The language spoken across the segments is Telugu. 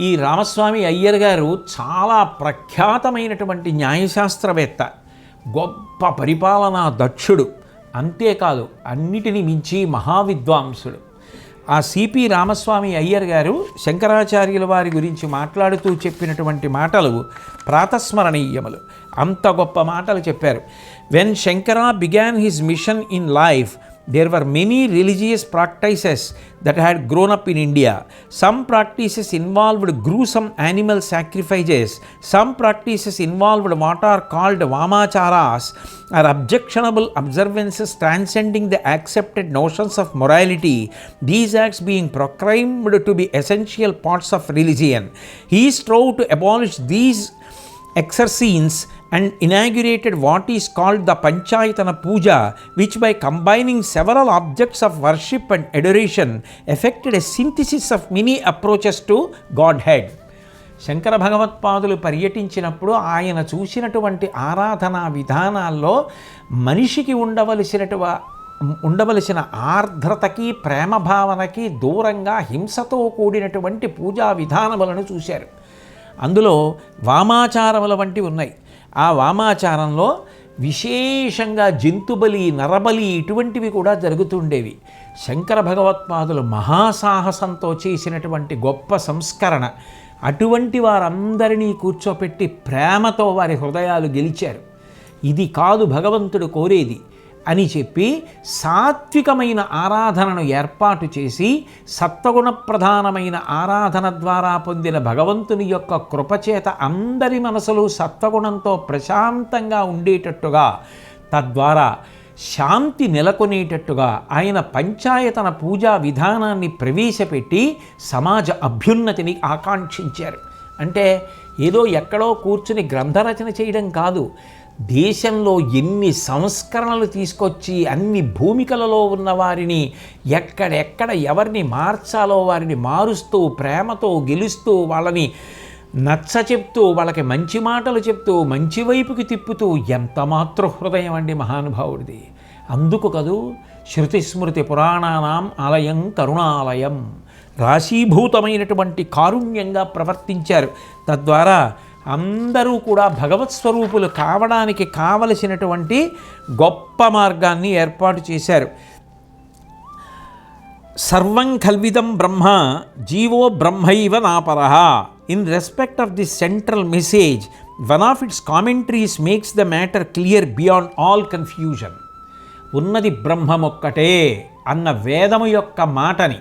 ఈ రామస్వామి అయ్యర్ గారు చాలా ప్రఖ్యాతమైనటువంటి న్యాయశాస్త్రవేత్త గొప్ప పరిపాలనా దక్షుడు అంతేకాదు అన్నిటిని మించి మహావిద్వాంసుడు. ఆ సిపి రామస్వామి అయ్యర్ గారు శంకరాచార్యుల వారి గురించి మాట్లాడుతూ చెప్పినటువంటి మాటలు ప్రాతస్మరణీయములు. అంత గొప్ప మాటలు చెప్పారు. When Shankara began his mission in life there were many religious practices that had grown up in India. Some practices involved gruesome animal sacrifices, some practices involved what are called vamacharas, are objectionable observances transcending the accepted notions of morality, these acts being proclaimed to be essential parts of religion. He strove to abolish these exorcisms and inaugurated what is called the Panchayatana Puja, which by combining several objects of worship and adoration effected a synthesis of many approaches to Godhead. Shankara భగవత్పాదులు పర్యటించినప్పుడు ఆయన చూసినటువంటి ఆరాధనా విధానాల్లో మనిషికి ఉండవలసినటువ ఉండవలసిన ఆర్ద్రతకి ప్రేమ భావనకి దూరంగా హింసతో కూడినటువంటి పూజా విధానములను చూశారు అందులో వామాచారముల వంటివి ఉన్నాయి. ఆ వామాచారంలో విశేషంగా జంతుబలి నరబలి ఇటువంటివి కూడా జరుగుతుండేవి. శంకర భగవత్పాదులు మహాసాహసంతో చేసినటువంటి గొప్ప సంస్కరణ. అటువంటి వారందరినీ కూర్చోపెట్టి ప్రేమతో వారి హృదయాలు గెలిచారు. ఇది కాదు భగవంతుడు కోరేది. అని చెప్పి సాత్వికమైన ఆరాధనను ఏర్పాటు చేసి సత్వగుణ ప్రధానమైన ఆరాధన ద్వారా పొందిన భగవంతుని యొక్క కృపచేత అందరి మనసులు సత్వగుణంతో ప్రశాంతంగా ఉండేటట్టుగా తద్వారా శాంతి నెలకొనేటట్టుగా ఆయన పంచాయతన పూజా విధానాన్ని ప్రవేశపెట్టి సమాజ అభ్యున్నతిని ఆకాంక్షించారు. అంటే ఏదో ఎక్కడో కూర్చుని గ్రంథరచన చేయడం కాదు. దేశంలో ఎన్ని సంస్కరణలు తీసుకొచ్చి అన్ని భూమికలలో ఉన్న వారిని ఎక్కడెక్కడ ఎవరిని మార్చాలో వారిని మారుస్తూ ప్రేమతో గెలుస్తూ వాళ్ళని నచ్చ చెప్తూ వాళ్ళకి మంచి మాటలు చెప్తూ మంచి వైపుకి తిప్పుతూ ఎంత మాతృ హృదయం అండి మహానుభావుడిది. అందుకు కదూ శృతి స్మృతి పురాణానాం ఆలయం కరుణాలయం. రాశీభూతమైనటువంటి కారుణ్యంగా ప్రవర్తించారు. తద్వారా అందరూ కూడా భగవత్ స్వరూపులు కావడానికి కావలసినటువంటి గొప్ప మార్గాన్ని ఏర్పాటు చేశారు. సర్వం కల్విదం బ్రహ్మ జీవో బ్రహ్మైవ నాపరః. In respect of the central message one of its commentaries makes the matter clear beyond all confusion ఉన్నది బ్రహ్మమొక్కటే అన్న వేదము యొక్క మాటని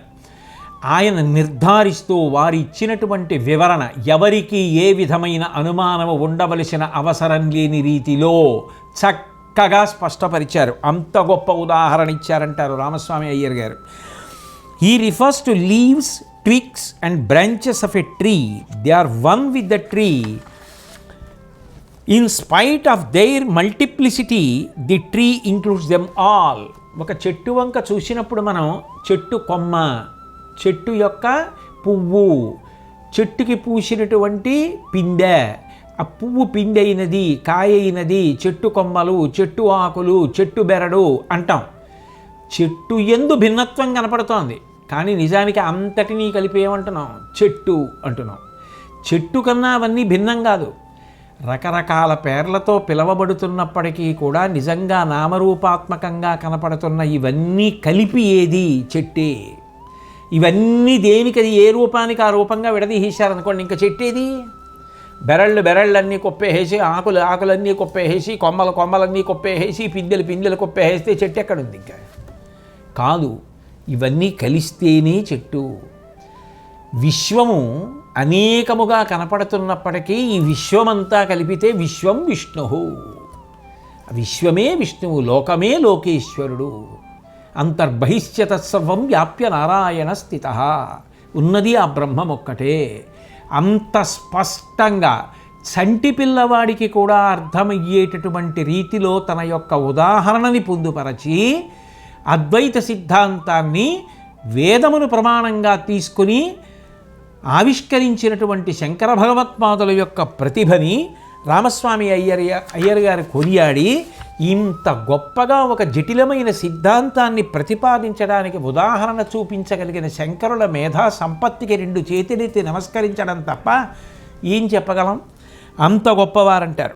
ఆయన నిర్ధారిస్తూ వారి ఇచ్చినటువంటి వివరణ ఎవరికి ఏ విధమైన అనుమానము ఉండవలసిన అవసరం లేని రీతిలో చక్కగా స్పష్టపరిచారు. అంత గొప్ప ఉదాహరణ ఇచ్చారంటారు రామస్వామి అయ్యర్ గారు. ఈ refers to leaves twigs and branches of a tree they are one with the tree in spite of their multiplicity the tree includes them all ఒక చెట్టు వంక చూసినప్పుడు మనం చెట్టు కొమ్మ చెట్టు యొక్క పువ్వు. చెట్టుకి పూసినటువంటి పిందె ఆ పువ్వు పిండైనది కాయైనది చెట్టు కొమ్మలు చెట్టు ఆకులు చెట్టు బెరడు అంటాం. చెట్టు ఎందు భిన్నత్వం కనపడుతోంది. కానీ నిజానికి అంతటినీ కలిపి ఏమంటున్నాం? చెట్టు అంటున్నాం. చెట్టు కన్నా అవన్నీ భిన్నం కాదు. రకరకాల పేర్లతో పిలవబడుతున్నప్పటికీ కూడా నిజంగా నామరూపాత్మకంగా కనపడుతున్న ఇవన్నీ కలిపి ఏది? చెట్టే. ఇవన్నీ దేనికి అది ఏ రూపానికి ఆ రూపంగా విడదీసేశారనుకోండి ఇంకా చెట్టేది? బెరళ్ళు బెరళ్ళన్నీ కొప్పేసేసి ఆకులు ఆకులన్నీ కొప్పేసేసి కొమ్మలు కొమ్మలన్నీ కొప్పేసేసి పిందెలు పిందెలు కొప్పేసేస్తే చెట్టు ఎక్కడుంది ఇంకా? కాదు ఇవన్నీ కలిస్తేనే చెట్టు. విశ్వము అనేకముగా కనపడుతున్నప్పటికీ ఈ విశ్వమంతా కలిపితే విశ్వం విష్ణు విశ్వమే విష్ణువు లోకమే లోకేశ్వరుడు. అంతర్బహిష్య తత్సర్వం వ్యాప్య నారాయణ స్థిత. ఉన్నది ఆ బ్రహ్మం ఒక్కటే అంత స్పష్టంగా చంటి పిల్లవాడికి కూడా అర్థమయ్యేటటువంటి రీతిలో తన యొక్క ఉదాహరణని పొందుపరచి అద్వైత సిద్ధాంతాన్ని వేదమును ప్రమాణంగా తీసుకుని ఆవిష్కరించినటువంటి శంకర భగవత్పాదుల యొక్క ప్రతిభని రామస్వామి అయ్యర్ అయ్యర్ గారు కొనియాడి ఇంత గొప్పగా ఒక జటిలమైన సిద్ధాంతాన్ని ప్రతిపాదించడానికి ఉదాహరణ చూపించగలిగిన శంకరుల మేధా సంపత్తికి రెండు చేతులెత్తి నమస్కరించడం తప్ప ఏం చెప్పగలం? అంత గొప్పవారంటారు.